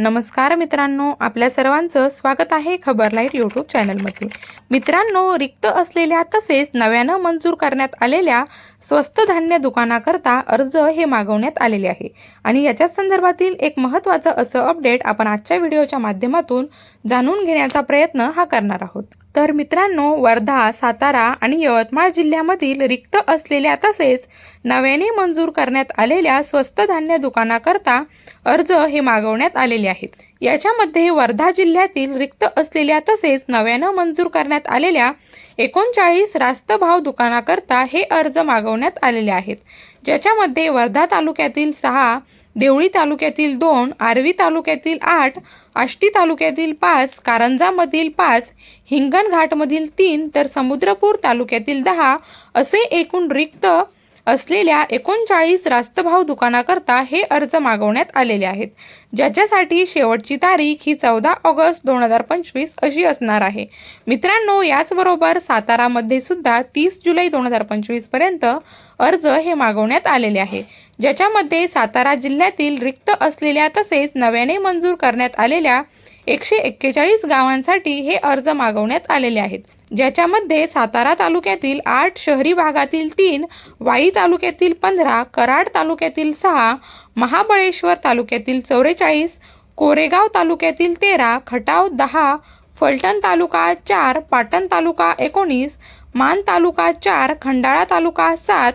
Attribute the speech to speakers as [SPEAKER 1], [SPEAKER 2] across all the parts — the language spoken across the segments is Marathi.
[SPEAKER 1] नमस्कार मित्रांनो आपल्या सर्वांचं स्वागत आहे खबर लाइट यूट्यूब चॅनलमध्ये. मित्रांनो रिक्त असलेल्या तसेच नव्यानं मंजूर करण्यात आलेल्या स्वस्त धान्य दुकानाकरता अर्ज हे मागवण्यात आलेले आहे. आणि याच्या संदर्भातील एक महत्त्वाचं असं अपडेट आपण आजच्या व्हिडिओच्या माध्यमातून जाणून घेण्याचा प्रयत्न हा करणार आहोत. तर मित्रांनो वर्धा सातारा आणि यवतमाळ जिल्ह्यामधील रिक्त असलेल्या तसेच नव्याने मंजूर करण्यात आलेल्या स्वस्त धान्य दुकानाकरता अर्ज हे मागवण्यात आलेले आहेत. याच्यामध्ये वर्धा जिल्ह्यातील रिक्त असलेल्या तसेच नव्यानं मंजूर करण्यात आलेल्या एकोणचाळीस रास्त भाव दुकानाकरता हे अर्ज मागवण्यात आलेले आहेत. ज्याच्यामध्ये वर्धा तालुक्यातील सहा देवळी तालुक्यातील दोन आर्वी तालुक्यातील आठ आष्टी तालुक्यातील पाच कारंजामधील पाच हिंगणघाटमधील तीन तर समुद्रपूर तालुक्यातील दहा असे एकूण रिक्त असलेल्या एकोणचाळीस रास्तभाव दुकानाकरता हे अर्ज मागवण्यात आलेले आहेत. ज्याच्यासाठी शेवटची तारीख ही चौदा ऑगस्ट दोन हजार पंचवीस अशी असणार आहे. मित्रांनो याचबरोबर सातारामध्ये सुद्धा तीस जुलै दोन हजार पंचवीसपर्यंत अर्ज हे मागवण्यात आलेले आहे. ज्याच्यामध्ये सातारा जिल्ह्यातील रिक्त असलेल्या तसेच नव्याने मंजूर करण्यात आलेल्या एकशे एक्केचाळीस गावांसाठी हे अर्ज मागवण्यात आलेले आहेत. ज्याच्यामध्ये सातारा तालुक्यातील आठ शहरी भागातील तीन वाई तालुक्यातील पंधरा कराड तालुक्यातील सहा महाबळेश्वर तालुक्यातील चौवेचाळीस कोरेगाव तालुक्यातील तेरा खटाव दहा फलटण तालुका चार पाटण तालुका एकोणीस मान तालुका चार खंडाळा तालुका सात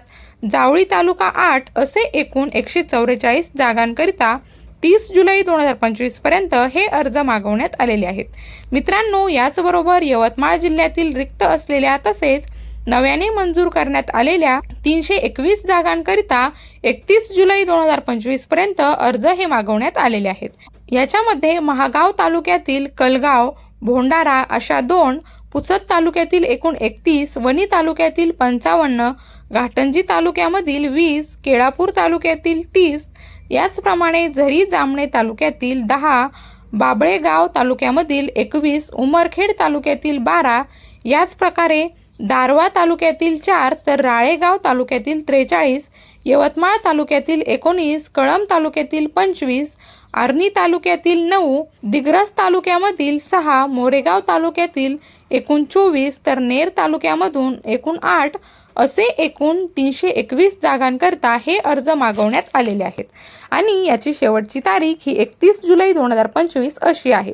[SPEAKER 1] जावळी तालुका आठ असे एकूण एकशे चौवेचाळीस जागांकरिता तीस जुलै दोन हजार पंचवीसपर्यंत हे अर्ज मागवण्यात आलेले आहेत. मित्रांनो याचबरोबर यवतमाळ जिल्ह्यातील रिक्त असलेल्या तसेच नव्याने मंजूर करण्यात आलेल्या तीनशे एकवीस जागांकरिता एकतीस जुलै दोन हजार पंचवीसपर्यंत अर्ज हे मागवण्यात आलेले आहेत. याच्यामध्ये महागाव तालुक्यातील कलगाव भोंडारा अशा दोन पुसद तालुक्यातील एकूण एकतीस वणी तालुक्यातील पंचावन्न घाटंजी तालुक्यामधील वीस केळापूर तालुक्यातील तीस याचप्रमाणे झरी जामणे तालुक्यातील दहा बाबळेगाव तालुक्यामधील एकवीस उमरखेड तालुक्यातील बारा याच प्रकारे दारवा तालुक्यातील चार तर राळेगाव तालुक्यातील त्रेचाळीस यवतमाळ तालुक्यातील एकोणीस कळंब तालुक्यातील पंचवीस आर्णी तालुक्यातील नऊ दिग्रस तालुक्यामधील सहा मोरेगाव तालुक्यातील एकूण चोवीस तर नेर तालुक्यामधून एकूण आठ असे एकूण तीनशे एकवीस जागांकरता हे अर्ज मागवण्यात आलेले आहेत. आणि याची शेवटची तारीख ही एकतीस जुलै दोन हजार पंचवीस अशी आहे.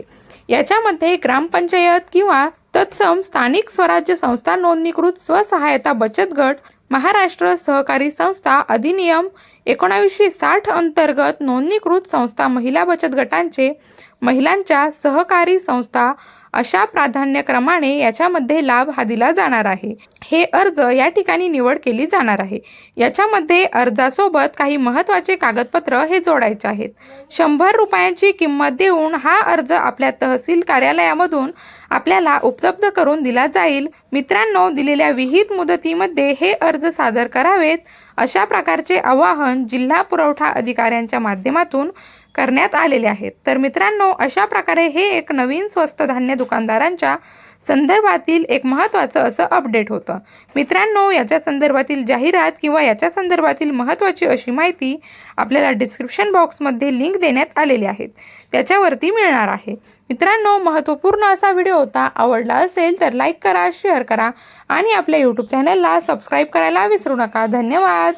[SPEAKER 1] याच्यामध्ये ग्रामपंचायत किंवा तत्सम स्थानिक स्वराज्य संस्था नोंदणीकृत स्वसहायता बचत गट महाराष्ट्र सहकारी संस्था अधिनियम एकोणावीसशे साठ अंतर्गत नोंदणीकृत संस्था महिला बचत गटांचे महिलांच्या सहकारी संस्था अशा प्राधान्यक्रमाने याच्यामध्ये लाभ हा दिला जाणार आहे. हे अर्ज या ठिकाणी निवड केली जाणार आहे. याच्यामध्ये अर्जासोबत काही महत्त्वाचे कागदपत्र हे जोडायचे आहेत. शंभर रुपयांची किंमत देऊन हा अर्ज आपल्या तहसील कार्यालयामधून आपल्याला उपलब्ध करून दिला जाईल. मित्रांनो दिलेल्या विहित मुदतीमध्ये हे अर्ज सादर करावेत. अशा प्रकारचे आवाहन जिल्हा पुरवठा अधिकाऱ्यांच्या माध्यमातून करण्यात आलेले आहेत. तर मित्रांनो अशा प्रकारे हे एक नवीन स्वस्त धान्य दुकानदारांच्या संदर्भातील एक महत्त्वाचं असं अपडेट होतं. मित्रांनो याच्या संदर्भातील जाहिरात किंवा याच्या संदर्भातील महत्त्वाची अशी माहिती आपल्याला डिस्क्रिप्शन बॉक्समध्ये लिंक देण्यात आलेली आहेत. त्याच्यावरती मिळणार आहे. मित्रांनो महत्त्वपूर्ण असा व्हिडिओ होता आवडला असेल तर लाईक करा शेअर करा आणि आपल्या यूट्यूब चॅनलला सबस्क्राईब करायला विसरू नका. धन्यवाद!